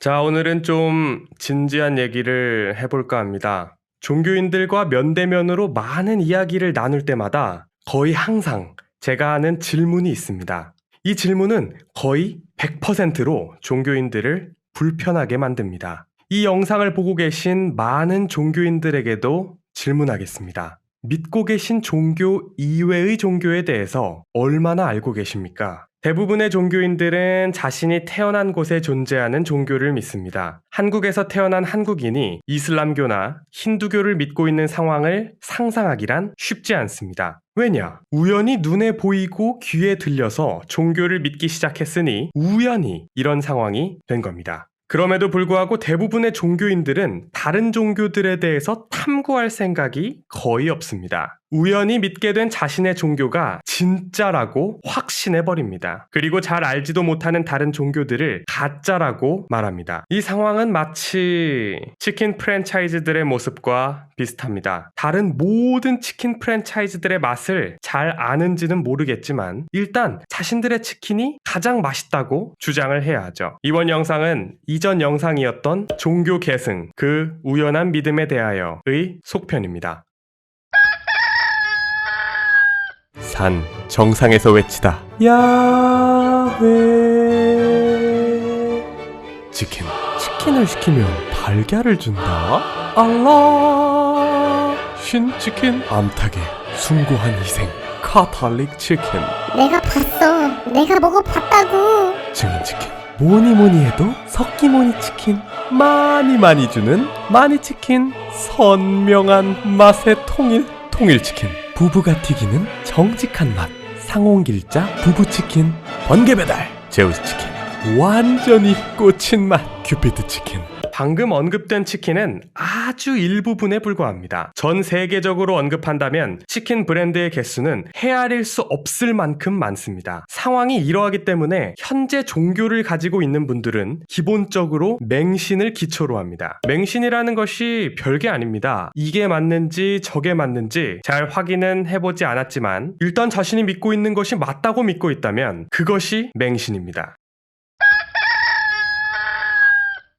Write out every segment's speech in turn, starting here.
자, 오늘은 좀 진지한 얘기를 해볼까 합니다. 종교인들과 면대면으로 많은 이야기를 나눌 때마다 거의 항상 제가 하는 질문이 있습니다. 이 질문은 거의 100%로 종교인들을 불편하게 만듭니다. 이 영상을 보고 계신 많은 종교인들에게도 질문하겠습니다. 믿고 계신 종교 이외의 종교에 대해서 얼마나 알고 계십니까? 대부분의 종교인들은 자신이 태어난 곳에 존재하는 종교를 믿습니다. 한국에서 태어난 한국인이 이슬람교나 힌두교를 믿고 있는 상황을 상상하기란 쉽지 않습니다. 왜냐? 우연히 눈에 보이고 귀에 들려서 종교를 믿기 시작했으니 우연히 이런 상황이 된 겁니다. 그럼에도 불구하고 대부분의 종교인들은 다른 종교들에 대해서 탐구할 생각이 거의 없습니다. 우연히 믿게 된 자신의 종교가 진짜라고 확신해 버립니다. 그리고 잘 알지도 못하는 다른 종교들을 가짜라고 말합니다. 이 상황은 마치 치킨 프랜차이즈들의 모습과 비슷합니다. 다른 모든 치킨 프랜차이즈들의 맛을 잘 아는지는 모르겠지만 일단 자신들의 치킨이 가장 맛있다고 주장을 해야 하죠. 이번 영상은 이전 영상이었던 종교 계승 그 우연한 믿음에 대하여의 속편입니다. 산 정상에서 외치다. 야훼. 치킨. 치킨을 시키면 달걀을 준다? 알라. 신 치킨. 암탉의 숭고한 희생. 카탈릭 치킨. 내가 봤어. 내가 먹어봤다고. 증인 치킨. 뭐니 뭐니 해도 석기모니 치킨. 많이 많이 주는 많이 치킨. 선명한 맛의 통일 통일 치킨 부부가 튀기는 정직한 맛. 상홍길자 부부 치킨 번개 배달. 제우스 치킨. 완전히 꽂힌 맛. 큐피드 치킨 방금 언급된 치킨은 아주 일부분에 불과합니다. 전 세계적으로 언급한다면 치킨 브랜드의 개수는 헤아릴 수 없을 만큼 많습니다. 상황이 이러하기 때문에 현재 종교를 가지고 있는 분들은 기본적으로 맹신을 기초로 합니다. 맹신이라는 것이 별게 아닙니다. 이게 맞는지 저게 맞는지 잘 확인은 해보지 않았지만 일단 자신이 믿고 있는 것이 맞다고 믿고 있다면 그것이 맹신입니다.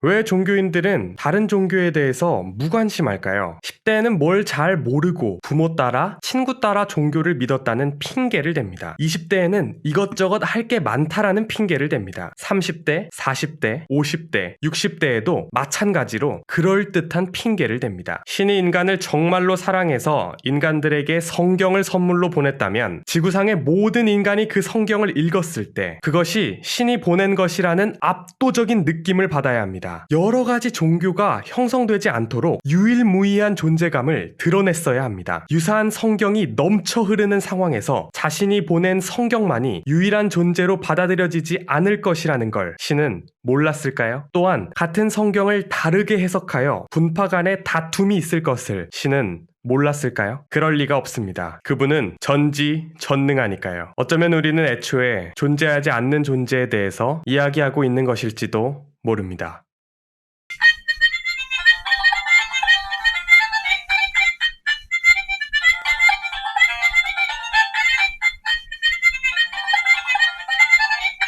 왜 종교인들은 다른 종교에 대해서 무관심할까요? 10대는 뭘 잘 모르고 부모 따라 친구 따라 종교를 믿었다는 핑계를 댑니다. 20대에는 이것저것 할 게 많다라는 핑계를 댑니다. 30대, 40대, 50대, 60대에도 마찬가지로 그럴듯한 핑계를 댑니다. 신이 인간을 정말로 사랑해서 인간들에게 성경을 선물로 보냈다면 지구상의 모든 인간이 그 성경을 읽었을 때 그것이 신이 보낸 것이라는 압도적인 느낌을 받아야 합니다. 여러 가지 종교가 형성되지 않도록 유일무이한 존재감을 드러냈어야 합니다. 유사한 성경이 넘쳐 흐르는 상황에서 자신이 보낸 성경만이 유일한 존재로 받아들여지지 않을 것이라는 걸 신은 몰랐을까요? 또한 같은 성경을 다르게 해석하여 분파 간의 다툼이 있을 것을 신은 몰랐을까요? 그럴 리가 없습니다. 그분은 전지 전능하니까요. 어쩌면 우리는 애초에 존재하지 않는 존재에 대해서 이야기하고 있는 것일지도 모릅니다.